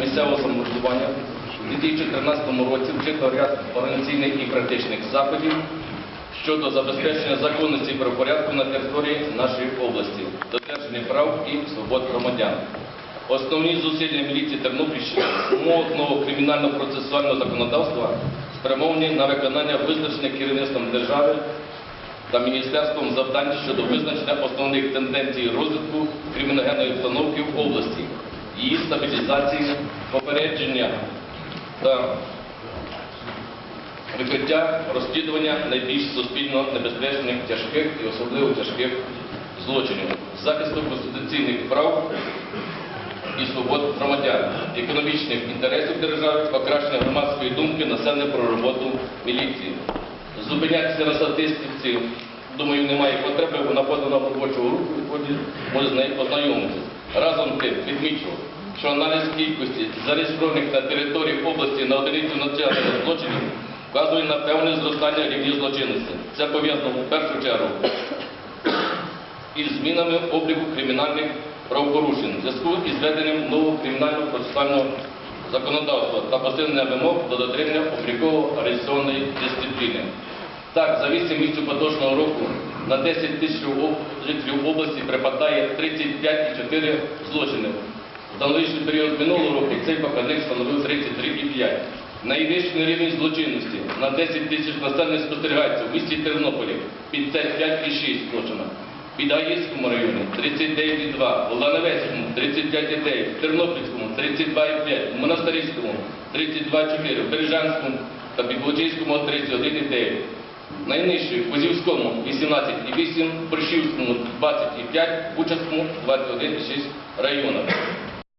місцевого самоврядування у 2013 році вжито ряд організаційних і практичних заходів щодо забезпечення законності і правопорядку на території нашої області, додержання прав і свобод громадян. Основні зусилля міліції Тернопільщини умовах нового кримінально-процесуального законодавства спрямовані на виконання визначених керівництвом держави та міністерством завдань щодо визначення основних тенденцій розвитку криміногенної обстановки в області, її стабілізації, попередження та викриття розслідування найбільш суспільно небезпечних тяжких і особливо тяжких злочинів, захисту конституційних прав і свобод громадян, економічних інтересів держави, покращення громадської думки населення про роботу міліції. Зупинятися на статистиці, думаю, немає потреби, вона подана в робочу групу, може з нею познайомитися. Разом тим відмічу, що аналіз кількості зареєстрованих на території області на одиницю національних злочинів вказує на певне зростання рівня злочинності. Це пов'язано в першу чергу із змінами обліку кримінальних правопорушень в зв'язку із введенням нового кримінального процесуального законодавства та посилення вимог до дотримання обліково-реєстраційної дисципліни. Так, за 8 місяців поточного року на 10 тисяч жителів області припадає 35,4 злочини. За аналогічний період минулого року цей показник становив 33,5. Найвищий рівень злочинності на 10 тисяч населення спостерігається в місті Тернополі 55,6 злочина. Під Гаївському районі 39,2, в Лановецькому 35,9, в Тернопільському 32,5, в Монастирському 32,4, в Бережанському та Підволочиському 31,9. Найнижчий в Козівському 18,8, в Борщівському 20,5, в Бучацькому 21,6 районах.